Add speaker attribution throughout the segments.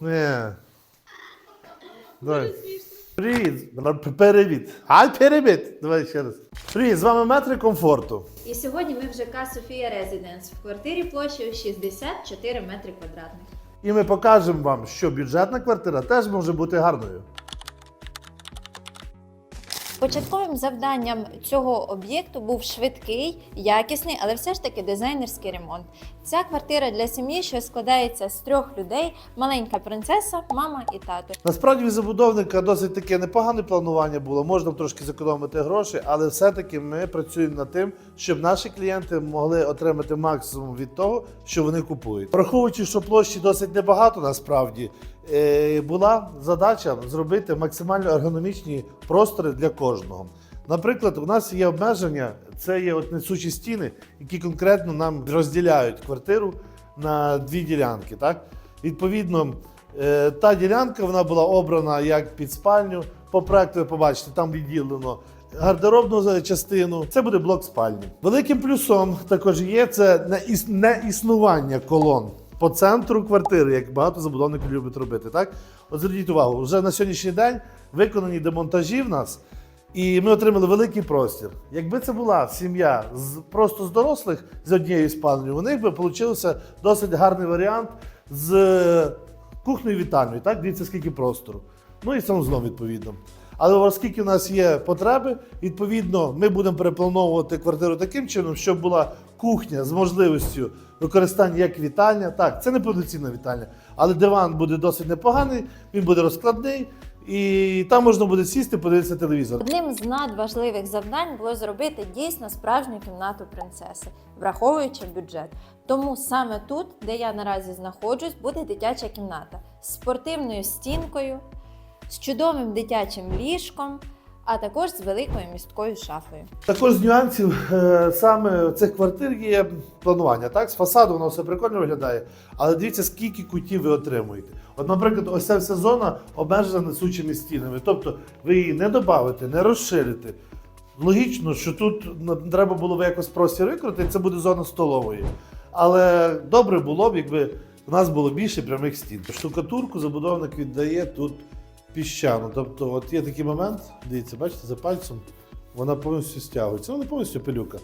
Speaker 1: Не. Давай. Привіт. Перевід. Ай, перевід. Давай ще раз. Привіт, з вами метри комфорту.
Speaker 2: І сьогодні ми в ЖК Софія Резиденс в квартирі площею 64 метри квадратних.
Speaker 1: І ми покажемо вам, що бюджетна квартира теж може бути гарною.
Speaker 2: Початковим завданням цього об'єкту був швидкий, якісний, але все ж таки дизайнерський ремонт. Ця квартира для сім'ї, що складається з трьох людей: маленька принцеса, мама і тато.
Speaker 1: Насправді в забудовника досить таке непогане планування було. Можна трошки зекономити гроші, але все-таки ми працюємо над тим, щоб наші клієнти могли отримати максимум від того, що вони купують. Враховуючи, що площі досить небагато, насправді була задача зробити максимально ергономічні простори для кожного. Наприклад, у нас є обмеження, це є от несучі стіни, які конкретно нам розділяють квартиру на дві ділянки. Так? Відповідно, е, та ділянка вона була обрана як під спальню. По проекту ви побачите, там відділено гардеробну частину. Це буде блок спальні. Великим плюсом також є це не іс- не існування колон по центру квартири, як багато забудовників любить робити. Так, от зверніть увагу, вже на сьогоднішній день виконані демонтажі в нас. І ми отримали великий простір. Якби це була сім'я з просто з дорослих з однією спальнею, у них би вийшов досить гарний варіант з е, кухнею вітальною. Так, дивіться, скільки простору. Ну і санузлом, відповідно. Але оскільки в нас є потреби, відповідно, ми будемо переплановувати квартиру таким чином, щоб була кухня з можливістю використання як вітальня. Так, це не повноцінна вітальня, але диван буде досить непоганий, він буде розкладний, і там можна буде сісти, подивитися телевізор.
Speaker 2: Одним з надважливих завдань було зробити дійсно справжню кімнату принцеси, враховуючи бюджет. Тому саме тут, де я наразі знаходжусь, буде дитяча кімната з спортивною стінкою, з чудовим дитячим ліжком, а також з великою місткою шафою.
Speaker 1: Також з нюансів е, саме цих квартир є планування. Так, з фасаду воно все прикольно виглядає, але дивіться, скільки кутів ви отримуєте. От, наприклад, ось ця вся зона обмежена несучими стінами. Тобто ви її не додавите, не розширите. Логічно, що тут треба було би якось простір викрити, це буде зона столової. Але добре було б, якби у нас було більше прямих стін. Штукатурку забудовник віддає тут піщану. Тобто, от є такий момент, дивіться, бачите, за пальцем вона повністю стягується. Вона повністю пилюка.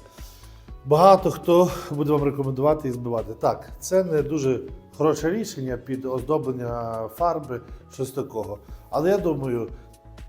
Speaker 1: Багато хто буде вам рекомендувати і збивати. Так, це не дуже хороше рішення під оздоблення фарби, щось такого. Але я думаю,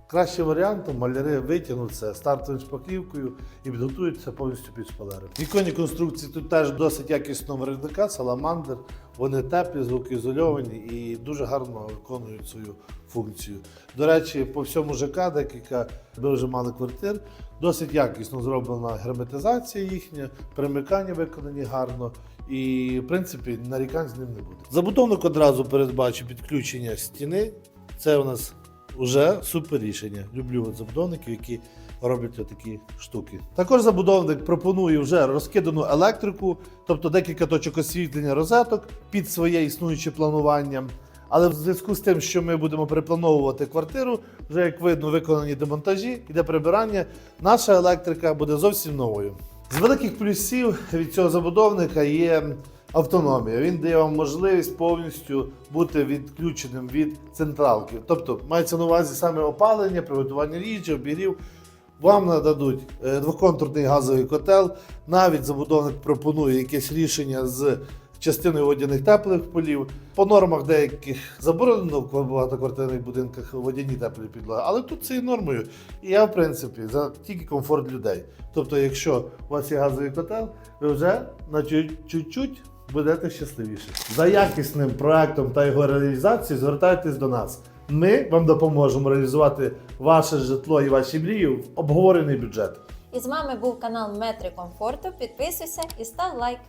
Speaker 1: кращим варіантом маляри витягнуть це стартовою шпаклівкою і підготуються повністю під шпалери. Віконні конструкції тут теж досить якісного виробника, саламандр. Вони теплі, звукоізольовані і дуже гарно виконують свою функцію. До речі, по всьому ЖК декілька ми вже мали квартир. Досить якісно зроблена герметизація їхня, перемикання виконані гарно. І, в принципі, нарікань з ним не буде. Забудовник одразу передбачив підключення стіни. Це у нас вже супер рішення. Люблю от забудовників, які роблять такі штуки. Також забудовник пропонує вже розкидану електрику, тобто декілька точок освітлення розеток під своє існуюче планування. Але в зв'язку з тим, що ми будемо переплановувати квартиру, вже як видно, виконані демонтажі, іде прибирання, наша електрика буде зовсім новою. З великих плюсів від цього забудовника є автономія. Він дає вам можливість повністю бути відключеним від централки. Тобто мається на увазі саме опалення, приготування їжі, обігрів. Вам нададуть е, двоконтурний газовий котел. Навіть забудовник пропонує якесь рішення з частиною водяних теплих полів. По нормах деяких заборонено в багатоквартирних будинках водяні теплі підлоги, але тут це є нормою. І я, в принципі, за тільки комфорт людей. Тобто, якщо у вас є газовий котел, ви вже на чу- чуть-чуть будете щасливіші. За якісним проектом та його реалізацією звертайтесь до нас. Ми вам допоможемо реалізувати ваше житло і ваші мрії в обговорений бюджет.
Speaker 2: І з вами був канал Метри Комфорту. Підписуйся і став лайк.